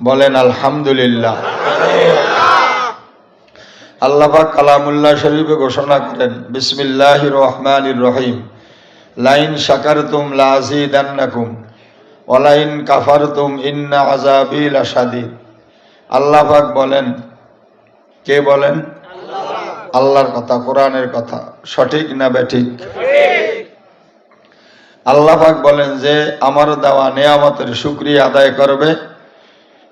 বলেন, আলহামদুলিল্লাহ। আল্লাপাক কালামুল্লাহ শরীফে ঘোষণা করেন বিসমিল্লাহ রহমান রহিম। লাইন শাকারতুম লাজিদান্নাকুম ওয়ালাইন কাফারতুম ইন্না আযাবি লাশাদীদ। আল্লাহ পাক বলেন, কে বলেন? আল্লাহর কথা, কোরআনের কথা, সঠিক না বেঠিক? আল্লাহ পাক বলেন যে, আমার দেওয়া নেয়ামতের শুক্রিয়া আদায় করবে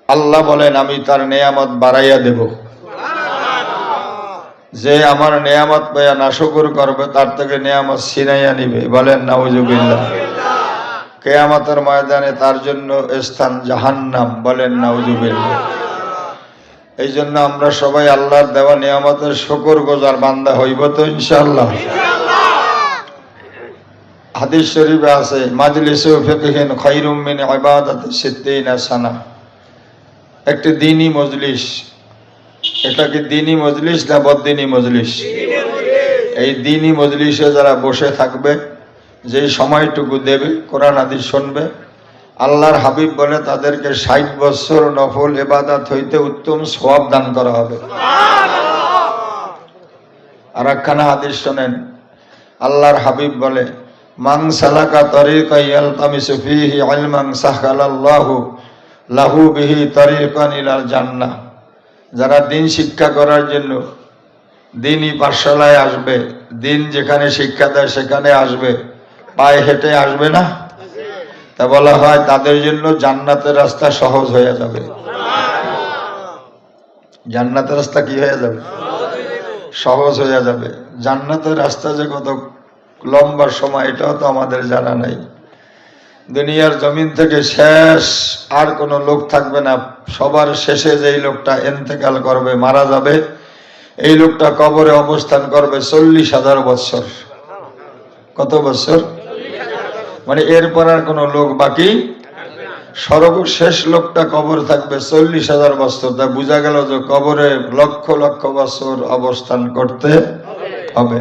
আল্লাহ বলেন, আমি তার নেয়ামত বাড়াইয়া দেব। যে আমার নেয়ামত পাইয়া নাশকুর করবে, তার থেকে নেয়ামত ছিনাইয়া নিবে। বলেন, নাউজুবিল্লাহ। কেয়ামতের ময়দানে তার জন্য স্থান জাহান্নাম। বলেন, নাউজুবিল্লাহ। এই জন্য আমরা সবাই আল্লাহর দেওয়া নিয়ামতের শকর গোজার বান্দা হইব তো, ইনশাআল্লাহ। হাদিস শরীফে আছে, মাজলিসে ফিকহিন খায়রুম মিন ইবাদাতি সিদ্দিনা সানা। একটি দিনই মজলিস। এটা কি দিনী মজলিস না বদ্দিনী মজলিস? এই দিনই মজলিসে যারা বসে থাকবে যে সময়টুকু দেবে, কোরআন হাদিস শুনবে, আল্লাহর হাবিব বলে তাদেরকে ষাট বছর নফল এবাদাত হইতে উত্তম সওয়াব দান করা হবে। আর একখানা হাদিস শোনেন। আল্লাহর হাবিব বলে মাং সালাকা তরিকা ইয়ালতামিসু ফিহি ইলমান সাহালাল্লাহু লাহু বিহি তরিকান জান্নাহ। যারা দিন শিক্ষা করার জন্য দিনই পাঠশালায় আসবে, দিন যেখানে শিক্ষা দেয় সেখানে আসবে, পায়ে হেঁটে আসবে না? তা বলা হয় তাদের জন্য জান্নাতের রাস্তা সহজ হয়ে যাবে। জান্নাতের রাস্তা কি হয়ে যাবে? সহজ হয়ে যাবে। জান্নাতের রাস্তা যে কত লম্বা সময়, এটাও তো আমাদের জানা নাই। দুনিয়ার জমিন থেকে শেষ, আর কোনো লোক থাকবে না। সবার শেষে যেই লোকটা এন্তেকাল করবে, মারা যাবে, এই লোকটা কবরে অবস্থান করবে চল্লিশ হাজার বছর কত বছর মানে এরপর আর কোনো লোক বাকি সর্বশেষ লোকটা কবর থাকবে চল্লিশ হাজার বছর তা বোঝা গেল যে কবরে লক্ষ লক্ষ বছর অবস্থান করতে হবে।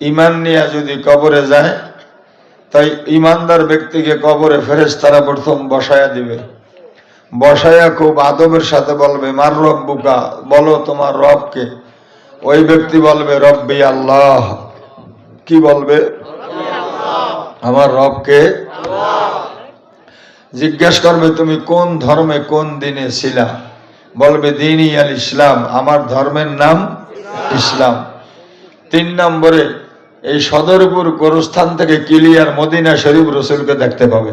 ইমান নিয়ে যদি কবরে যায় তাই ইমানদার ব্যক্তিকে কবরে ফেরেস তারা প্রথম বসায়া দিবে। বসায়া খুব আদবের সাথে বলবে, মার রব বুকা বলো তোমার রবকে। ওই ব্যক্তি বলবে, রব্বি আল্লাহ। কি বলবে? আমার রবকে? জিজ্ঞেস করবে, তুমি কোন ধর্মে কোন দিনে ছিলা? বলবে দিনই আল ইসলাম আমার ধর্মের নাম ইসলাম। তিন নম্বরে এই সদরপুর গোরস্থান থেকে কিলিয়ার মদিনা শরীফ রসুলকে দেখতে পাবে।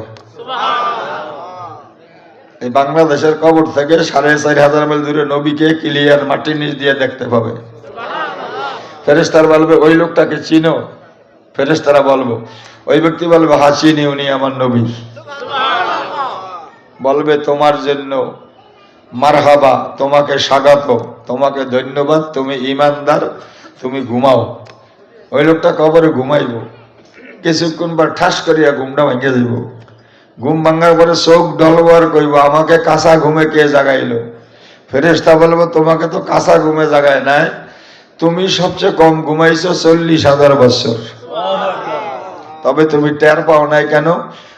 এই বাংলাদেশের কবর থেকে সাড়ে চার হাজার মাইল দূরে নবীকে কিলিয়ার মাটির নিচ দিয়ে দেখতে পাবে। ফেরেস্তার বলবে ওই লোকটাকে চিনো? ফেরেস্তারা বলব ওই ব্যক্তি বলবে হা চিনি উনি আমার নবী। বলবে তোমার জন্য মারহাবা তোমাকে স্বাগত তোমাকে ধন্যবাদ তুমি ইমানদার তুমি ঘুমাও। ওই লোকটা কবরে ঘুমাইব। কিছুক্ষণ পর ঠাস করিয়া ঘুমটা ভেঙে দিব। ঘুম ভাঙার পরে চোখ ডলবার কইব আমাকে কাঁচা ঘুমে কে জাগাইলো? ফেরেস্তা বলব, তোমাকে তো কাঁচা ঘুমে জাগায় নাই। তুমি সবচেয়ে কম ঘুমাইছো চল্লিশ হাজার বছর। তবে তুমি টের পাও নাই কেন?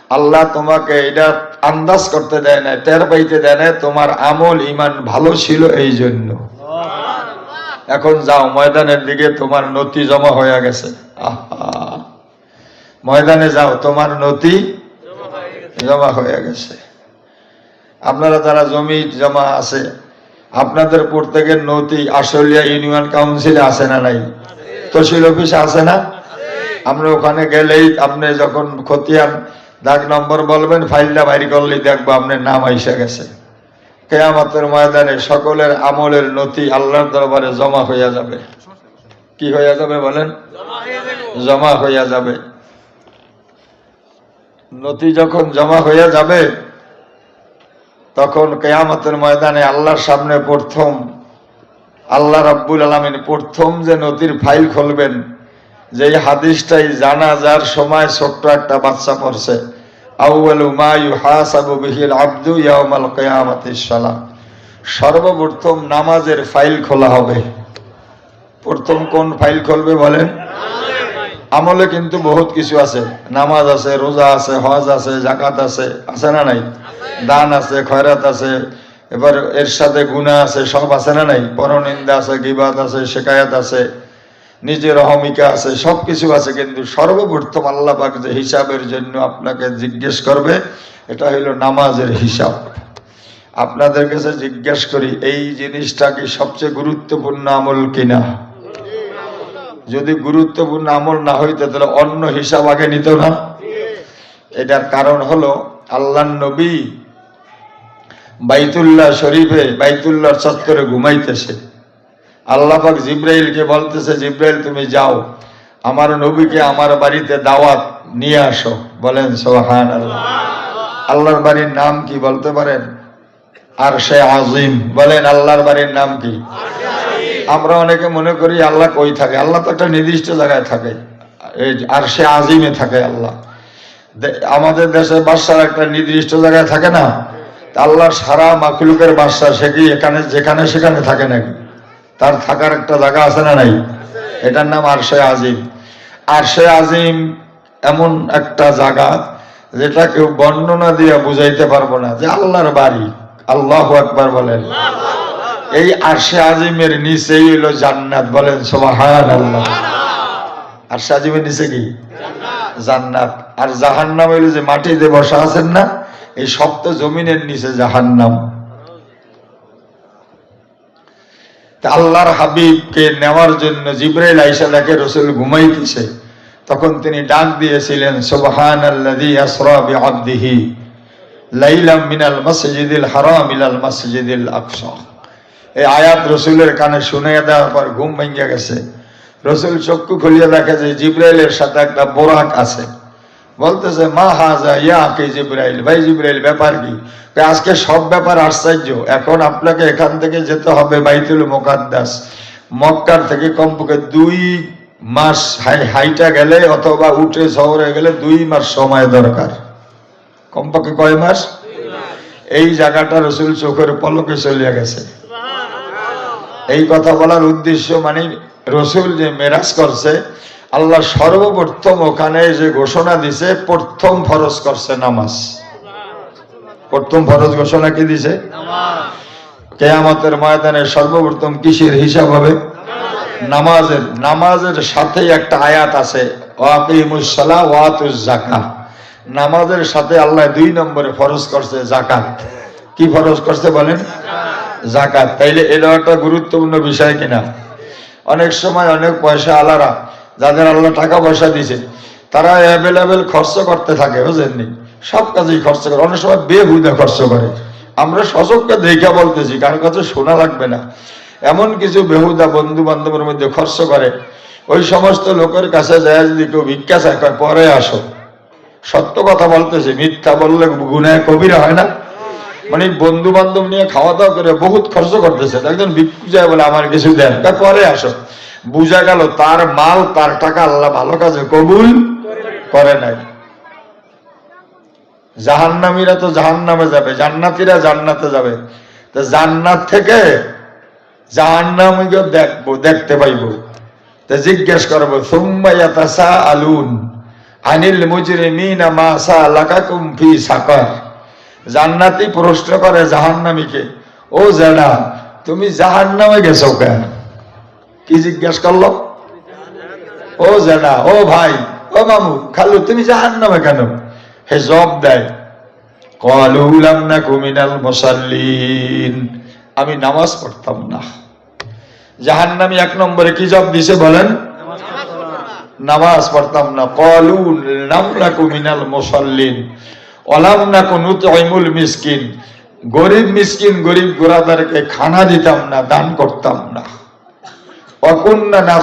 আল্লাহ তোমাকে এটা আন্দাজ করতে দেয় না টের পাইতে দেয় না তোমার আমল ইমান ভালো ছিল এই জন্য। এখন যাও, ময়দানের দিকে তোমার নতি জমা হয়ে গেছে। আহা। ময়দানে যাও, তোমার নতি জমা হয়ে গেছে। আপনারা যারা জমি জমা আছে, আপনাদের প্রত্যেকের নথি আশুলিয়া ইউনিয়ন কাউন্সিলে আছে না নাই? তহসিল অফিসে আছে না? আমরা ওখানে গেলেই আপনি যখন খতিয়ান দাগ নম্বর বলবেন, ফাইলটা বাইর করলেই দেখব আপনার নাম আইসা গেছে। কেয়ামতের ময়দানে সকলের আমলের নথি আল্লাহর দরবারে জমা হইয়া যাবে। কি হইয়া যাবে বলেন? জমা হইয়া যাবে। নথি যখন জমা হইয়া যাবে, তখন কেয়ামতের ময়দানে আল্লাহর সামনে প্রথম, আল্লাহ রাব্বুল আলমিন প্রথম যে নথির ফাইল খুলবেন যে হাদিসটাই জানা যার সময় ছোট্ট একটা বাচ্চা পড়ছে আউয়ালু মা ইউহাসাবু বিহিল আব্দু ইয়াউমাল কিয়ামাতিস সালাহ। সর্বপ্রথম নামাজের ফাইল খোলা হবে। প্রথম কোন ফাইল খুলবে বলেন? আমলে কিন্তু বহুত কিছু আছে। নামাজ আছে, রোজা আছে, হজ আছে জাকাত আছে। আছে না নাই? দান আছে, খয়রাত আছে। এবার এর সাথে গুণা আছে, সব আছে না নাই? পরনিন্দা আছে, গিবাদ আছে শেখায়াত আছে। নিজের অহমিকা আছে সব কিছু আছে, কিন্তু সর্বপ্রথম আল্লাহ পাক যে হিসাবের জন্য আপনাকে জিজ্ঞেস করবে, এটা হইল নামাজের হিসাব। আপনাদের কাছে জিজ্ঞেস করি, এই জিনিসটা কি সবচেয়ে গুরুত্বপূর্ণ আমল কিনা? যদি গুরুত্বপূর্ণ আমল না হইতো, তাহলে অন্য হিসাব আগে নিত না। এটার কারণ হলো আল্লাহ নবী বাইতুল্লাহ শরীফে বাইতুল্লাহ চত্বরে ঘুমাইতেছে। আল্লাহ পাক জিব্রাইলকে বলতেছে, জিব্রাইল, তুমি যাও। আমার নবীকে আমার বাড়িতে দাওয়াত নিয়ে আসো। বলেন সোহান আল্লাহ আল্লাহর বাড়ির নাম কি বলতে পারেন? আর সে আজিম। বলেন, আল্লাহর বাড়ির নাম কি? আমরা অনেকে মনে করি, আল্লাহ কই থাকে? আল্লাহ তো একটা নির্দিষ্ট জায়গায় থাকে। আর সে আজিমে থাকে আল্লাহ। আমাদের দেশে বাদশার একটা নির্দিষ্ট জায়গায় থাকে না? আল্লাহ সারা মাকলুকের বাদশা সে কি এখানে, যেখানে, সেখানে থাকে নাকি? তার থাকার একটা জায়গা আছে না নাই? এটার নাম আরশে আজিম। আরশে আজিম এমন একটা জায়গা যেটা কেউ বর্ণনা দিয়ে বুঝাইতে পারব না যে আল্লাহর বাড়ি। আল্লাহ একবার বলেন। এই আরশে আজিমের নিচেই হলো জান্নাত। বলেন সোবাহান আল্লাহ আরশে আজিমের নিচে কি? জান্নাত। আর জাহান্নাম হইল যে মাটিতে বসা আছেন না, এই সপ্ত জমিনের নিচে জাহান্নাম তা আল্লাহর হাবিবকে নেওয়ার জন্য জিব্রাইল আইসা দেখে রসুল ঘুমাইতেছে। তখন তিনি ডাক দিয়েছিলেন সুবহান বিআবদিহি লাইলাম মিনাল এই রসুলের কানে ঘুম গেছে। রসুল সাথে একটা বোরাক আছে। বলতেছে, মা হাজা ইয়া কে জিব্রাইল, ভাই জিব্রাইল, ব্যাপার কি? আজকে সব ব্যাপার আশ্চর্য। এখন আপনাকে এখান থেকে যেতে হবে বাইতুল মোকাদ্দাস। মক্কার থেকে কমপক্ষে দুই মাস হাই- হাইটা গেলে অথবা উঠে শহরে গেলে দুই মাস সময় দরকার। কমপক্ষে কয় মাস? এই জায়গাটা রসুল চোখের পলকে চলিয়া গেছে। এই কথা বলার উদ্দেশ্য মানে রসুল যে মেরাজ করছে আল্লাহ সর্বপ্রথম ওখানে যে ঘোষণা দিছে প্রথম ফরজ করছে নামাজ। প্রথম ফরজ ঘোষণা কি দিছে? কেয়ামতের ময়দানে সর্বপ্রথম কিসের হিসাব হবে? নামাজের। নামাজের সাথেই একটা আয়াত আছে ওয়াতুজ নামাজের সাথে আল্লাহ দুই নম্বরে ফরজ করছে জাকাত কি ফরজ করছে বলেন? জাকাত তাইলে এটা একটা গুরুত্বপূর্ণ বিষয় কিনা? অনেক সময় অনেক পয়সা আলারা যাদের আল্লাহ টাকা পয়সা দিছে তারা অ্যাভেলেবেল খরচ করতে থাকে বুঝলেননি সব কাজেই খরচ করে। অনেক সময় বেহুদা খরচ করে। আমরা সচককে দেখা বলতেছি, কার কাছে শোনা লাগবে না। এমন কিছু বেহুদা বন্ধু বান্ধবের মধ্যে খরচ করে। ওই সমস্ত লোকের কাছে যায়, যদি কেউ ভিক্ষা চায় পরে আসো। সত্য কথা বলতেছে, মিথ্যা বললে গুনায় কবিরা হয় না। মানে বন্ধু বান্ধব নিয়ে খাওয়া দাওয়া করে বহুত খরচ করতেছে। একজন ভিক্ষু যায় বলে, আমার কিছু দেন। তা পরে আসো। বুঝা গেল, তার মাল, তার টাকা আল্লাহ ভালো কাজে কবুল করে নাই। জাহান্নামীরা তো জাহান্নামে যাবে, জান্নাতীরা জান্নাতে যাবে। তো জান্নাত থেকে জাহান্নামীকে দেখব, দেখতে পাইবো। তো জিজ্ঞেস করব সুম্মাইয়াতাসা আলুন আনিল মুজরিমিনা মা সালাকাকুম ফি সাকার? জান্নাতি প্রশ্ন করে জাহান্নামীকে, ও জেডা তুমি জাহান্নামে গেছো কেন? কি জিজ্ঞেস করল? ও জেডা ও ভাই, ও মামু, খালু, তুমি জাহান্নামে কেন? হে জব দেয়, কলু লাম নাকু মিনাল মুসাল্লিন। আমি নামাজ পড়তাম না। জাহান্নামী এক নম্বরে কি জব দিছে বলেন? নামাজ পড়তাম না। কলু লাম নাকু মিনাল মুসাল্লিন। অলাম না নাকু নুতইমুল মিসকিন। গরিব মিসকিন, গরিব গোরাদারকে খানা দিতাম না, দান করতাম না। অকুন্না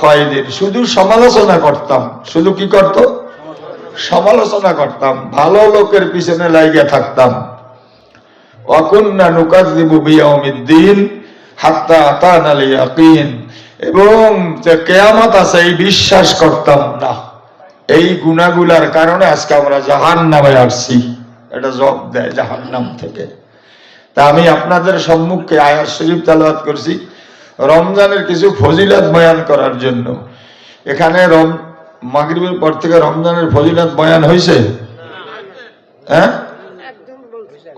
খয়দিন শুধু সমালোচনা করতাম। শুধু কি করত? সমালোচনা করতাম। ভালো লোকের পিছনে লাগিয়ে থাকতাম। অকুন্না বিয়াউমিদ্দিন হাত্তা আতানা আল ইয়াকিন এবং কিয়ামত আছে, এই বিশ্বাস করতাম না। এই গুনাহগুলার কারণে আজকে আমরা জাহান্নামে আসছি। এটা জব দেয় জাহান্নাম থেকে। তা আমি আপনাদের সম্মুখে আয়াত শরীফ তেলাওয়াত করছি। রমজানের কিছু ফজিলত বয়ান করার জন্য। এখানে রম, মাগরিবের পর থেকে রমজানের ফজিলত বয়ান হয়েছে হ্যাঁ?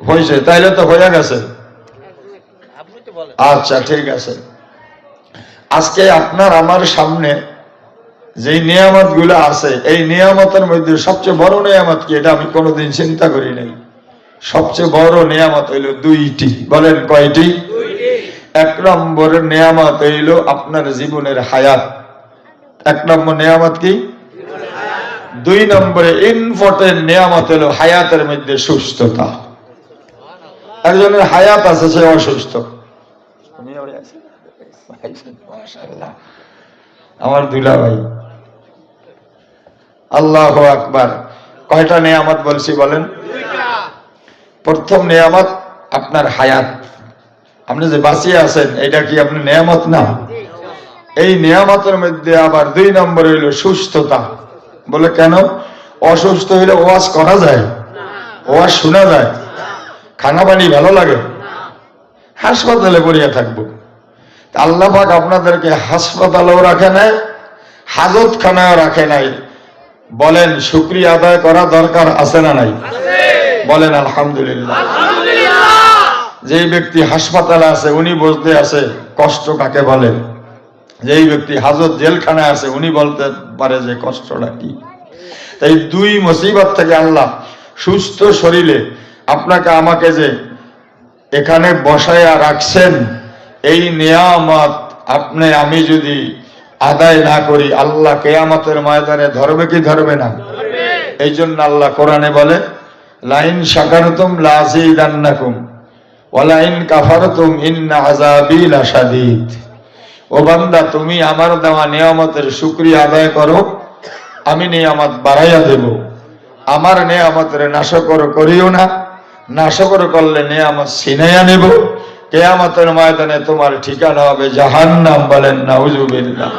হয়েছে তাইলে তো হয়ে গেছে। আচ্ছা ঠিক আছে। আজকে আপনার আমার সামনে যেই নিয়ামতগুলো আছে, এই নিয়ামতের মধ্যে সবচেয়ে বড় নিয়ামত কি, এটা আমি কোনোদিন চিন্তা করি নাই। সবচেয়ে বড় নিয়ামত হইল দুইটি। বলেন কয়টি? এক নম্বরের নিয়ামত হইল আপনার জীবনের হায়াত। এক নম্বর নিয়ামত কি? দুই নম্বরে ইম্পর্টেন্ট নিয়ামত হলো হায়াতের মধ্যে সুস্থতা। একজনের হায়াত আছে, সে অসুস্থ। আমার দুলা ভাই আল্লাহ আকবার। কয়টা নিয়ামত বলছি বলেন? প্রথম নিয়ামত, আপনার হায়াত। আপনি যে বাঁচিয়ে আছেন, এটা কি আপনি নিয়ামত না? এই নিয়ামতের মধ্যে আবার দুই নম্বর হইল সুস্থতা। বলে কেন? অসুস্থ হইলে ওয়াজ করা যায়? ওয়াজ শোনা যায়? খানা পানি ভালো লাগে? হাসপাতালে পড়িয়া থাকব। আল্লাহ আপনাদেরকে হাসপাতালেও রাখে নাই হাজত খানাও রাখে নাই। বলেন, শুক্রিয়া আদায় করা দরকার আছে না নাই? বলেন, আলহামদুলিল্লাহ। যেই ব্যক্তি হাসপাতালে আছে উনি বলতে আছে কষ্ট কাকে বলে? যেই ব্যক্তি হাজত জেলখানায় আছে উনি বলতে পারে যে কষ্টটা কি? তাই দুই মুসিবত থেকে আল্লাহ সুস্থ শরীরে আপনাকে আমাকে যে এখানে বসায়া রাখছেন এই নিয়ামত আপনি আমি যদি আদায় না করি আল্লাহ কেয়ামতের ময়দানে ধরবে কি ধরবে না? এই জন্য আল্লাহ কোরআনে বলে লাইন শাকারতুম লাজিদান্নাকুম ওয়ালাইন কাফারতুম ইন্না ও বান্দা, তুমি আমার দেওয়া নিয়ামতের আদায় করো, আমি নিয়ামত বাড়াইয়া দেব। আমার নিয়ামতের নাশকর করিও না, নাশকর করলে নিয়ামত সিনাইয়া নেব। কেয়ামতের ময়দানে তোমার ঠিকানা হবে জাহান্নাম বলেন, নাউজুবিল্লাহ।